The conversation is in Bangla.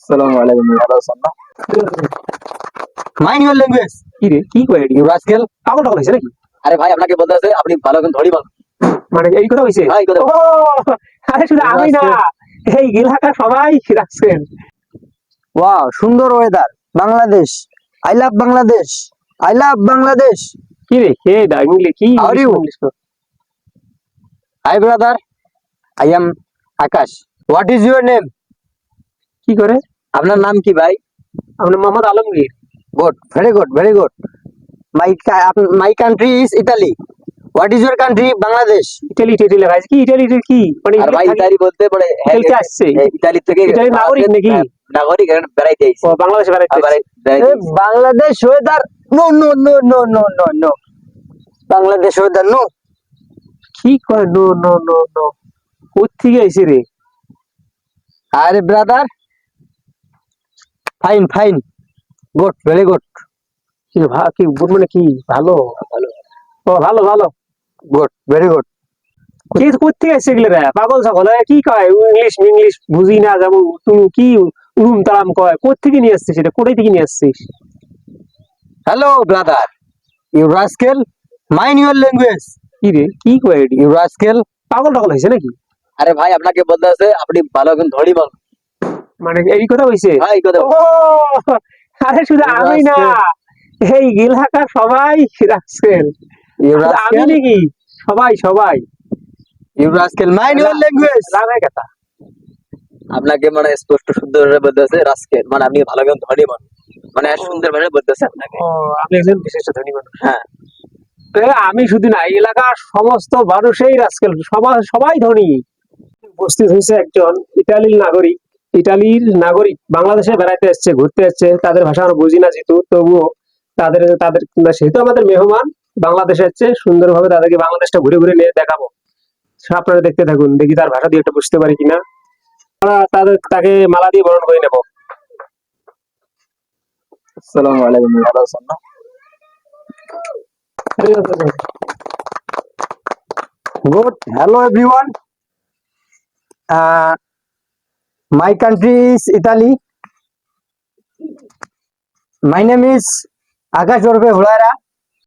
আসসালামু আলাইকুম ভালো আছেন না ল্যাঙ্গুয়েজ কি রে? কি ইউ পাগল টাগল হয়েছে নাকি? আরে ভাই আপনাকে বলতে আছে আপনি ভালো করে ধরি মানে এই কথা হয়েছে হ্যাঁ এই কথা আরে শুধু আমি না। এই এলাকা সবাই রাখছেন ওয়াও সুন্দর weather Bangladesh. I love Bangladesh. I love Bangladesh. কি রে কে দা ইংলিশ কি you? English hi brother I am Akash what is your name কি করে? আপনার নাম কি ভাই? আমরা Mohammad Alamgir. Good very good very good my my country is Italy what is your country Bangladesh Italy Italy আছে কি ইটালি কি? মানে ভাই ইতালি বলতে পরে হ্যাঁ, আসছে। হ্যাঁ, ইতালি থেকে ইতালির নাগরিক নাকি? হ্যাঁ, নাগরিক এখানে বেড়াইতে আইছে ও বাংলাদেশে বেড়াইতে। Bangladesh weather no no no no no no no Bangladesh weather no কি করে নো নো নো নো কোথেকে আইছে রে? আরে brother fine fine good very good কি কি গুড মানে কি? ভালো? ভালো ও, ভালো ভালো। গুড ভেরি গুড কে পাগল ছাগল কি কয়? ইংলিশ ইংলিশ বুঝি না তুমি কি উড়ুম তারাম কয়? কোথেকে নিয়ে আসছিস এটা? কোথায় থেকে নিয়ে আসছিস? Hello brother you rascal mind your language কি রে? কি কয় ইউ রাস্কেল পাগল টাগল হয়েছে নাকি? আরে ভাই, আপনাকে বলতে আছে, আপনি ভালো করে ধরি মানুষ। মানে এই কথা হয়েছে হ্যাঁ এই কথা আরে শুধু আমি না। এই এলাকা সবাই রাখছেন আমি নাকি? সবাই সবাই। You rascal your language. কথা। আপনাকে মানে স্পষ্ট সুন্দর ভাবে বলতে আছে রাস্কে মানে আপনি ভালো করে ধরি মানুষ। মানে সুন্দর ভাবে বলতে আছে আপনাকে। ও আমি একজন বিশিষ্ট ধনী মানুষ। হ্যাঁ। আমি শুধু না এই এলাকার সমস্ত মানুষই রাজকেল। সবাই সবাই ধনী। উপস্থিত হয়েছে একজন ইতালির নাগরিক। ইতালির নাগরিক বাংলাদেশে বেড়াইতে এসছে ঘুরতে এসছে তাদের ভাষা আমরা বুঝি না যেহেতু তবুও তাদের তাদের সেহেতু আমাদের মেহমান বাংলাদেশে এসছে সুন্দরভাবে তাদেরকে বাংলাদেশটা ঘুরে ঘুরে নিয়ে দেখাবো আপনারা দেখতে থাকুন দেখি তার ভাষা দিয়ে একটা বুঝতে পারি কিনা আমরা তাদের তাকে মালা দিয়ে বরণ করে নেব আসসালামু আলাইকুম ভালো আছেন না Good. Hello, everyone. My country is Italy. My name is Akash Orbe Hulera.